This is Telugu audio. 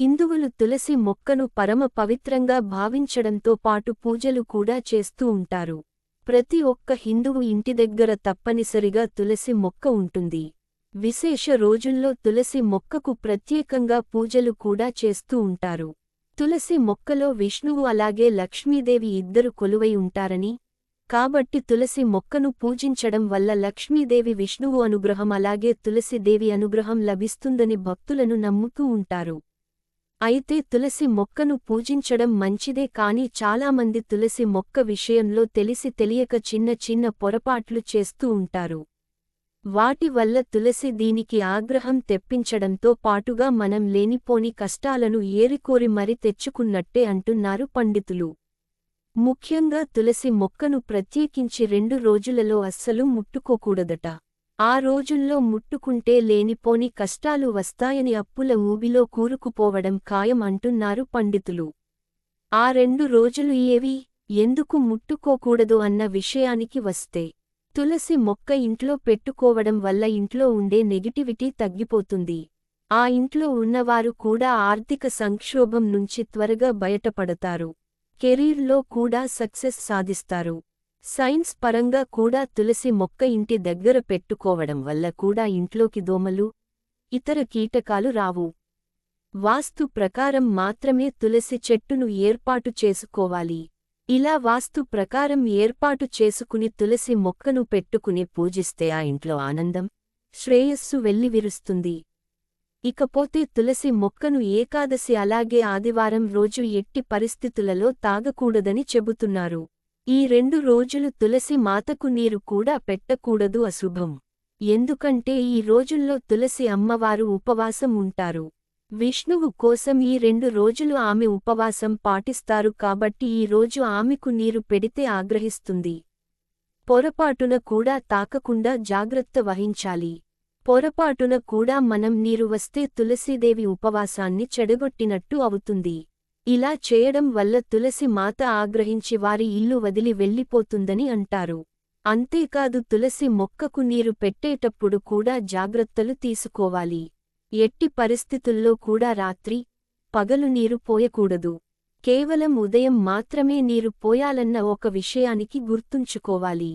హిందువులు తులసి మొక్కను పరమ పవిత్రంగా భావించడంతో పాటు పూజలు కూడా చేస్తూ ఉంటారు. ప్రతి ఒక్క హిందువు ఇంటి దగ్గర తప్పనిసరిగా తులసి మొక్క ఉంటుంది. విశేష రోజుల్లో తులసి మొక్కకు ప్రత్యేకంగా పూజలు కూడా చేస్తూ ఉంటారు. తులసి మొక్కలో విష్ణువు అలాగే లక్ష్మీదేవి ఇద్దరు కొలువై ఉంటారని కాబట్టి తులసి మొక్కను పూజించడం వల్ల లక్ష్మీదేవి విష్ణువు అనుగ్రహం అలాగే తులసిదేవి అనుగ్రహం లభిస్తుందని భక్తులను నమ్ముతూ ఉంటారు. అయితే తులసి మొక్కను పూజించడం మంచిదే కాని చాలామంది తులసి మొక్క విషయంలో తెలిసి తెలియక చిన్న చిన్న పొరపాట్లు చేస్తూ ఉంటారు. వాటి వల్ల తులసి దీనికి ఆగ్రహం తెప్పించడంతో పాటుగా మనం లేనిపోని కష్టాలను ఏరికోరి మరి తెచ్చుకున్నట్టే అంటున్నారు పండితులు. ముఖ్యంగా తులసి మొక్కను ప్రత్యేకించి రెండు రోజులలో అస్సలు ముట్టుకోకూడదట. ఆ రోజుల్లో ముట్టుకుంటే లేనిపోని కష్టాలు వస్తాయని అప్పుల ఊబిలో కూరుకుపోవడం ఖాయం అంటున్నారు పండితులు. ఆ రెండు రోజులు ఏవి? ఎందుకు ముట్టుకోకూడదు అన్న విషయానికి వస్తే తులసి మొక్క ఇంట్లో పెట్టుకోవడం వల్ల ఇంట్లో ఉండే నెగిటివిటీ తగ్గిపోతుంది. ఆ ఇంట్లో ఉన్నవారు కూడా ఆర్థిక సంక్షోభం నుంచి త్వరగా బయటపడతారు. కెరీర్లో కూడా సక్సెస్ సాధిస్తారు. సైన్స్ పరంగా కూడా తులసి మొక్క ఇంటి దగ్గర పెట్టుకోవడం వల్ల కూడా ఇంట్లోకి దోమలు ఇతర కీటకాలు రావు. వాస్తు ప్రకారం మాత్రమే తులసి చెట్టును ఏర్పాటు చేసుకోవాలి. ఇలా వాస్తు ప్రకారం ఏర్పాటు చేసుకుని తులసి మొక్కను పెట్టుకుని పూజిస్తే ఆ ఇంట్లో ఆనందం శ్రేయస్సు వెల్లివిరుస్తుంది. ఇకపోతే తులసి మొక్కను ఏకాదశి అలాగే ఆదివారం రోజు ఎట్టి పరిస్థితులలో తాగకూడదని చెబుతున్నారు. ఈ రెండు రోజులు తులసి మాతకు నీరు కూడా పెట్టకూడదు అశుభం. ఎందుకంటే ఈ రోజుల్లో తులసి అమ్మవారు ఉపవాసం ఉంటారు. విష్ణువు కోసం ఈ రెండు రోజులు ఆమె ఉపవాసం పాటిస్తారు కాబట్టి ఈ రోజు ఆమెకు నీరు పెడితే ఆగ్రహిస్తుంది. పొరపాటున కూడా తాకకుండా జాగ్రత్త వహించాలి. పొరపాటున కూడా మనం నీరు వస్తే తులసీదేవి ఉపవాసాన్ని చెడగొట్టినట్టు అవుతుంది. ఇలా చేయడం వల్ల తులసి మాత ఆగ్రహించి వారి ఇల్లు వదిలి వెళ్ళిపోతుందని అంటారు. అంతేకాదు తులసి మొక్కకు నీరు పెట్టేటప్పుడు కూడా జాగ్రత్తలు తీసుకోవాలి. ఎట్టి పరిస్థితుల్లో కూడా రాత్రి పగలు నీరు పోయకూడదు. కేవలం ఉదయం మాత్రమే నీరు పోయాలన్న ఒక విషయానికి గుర్తుంచుకోవాలి.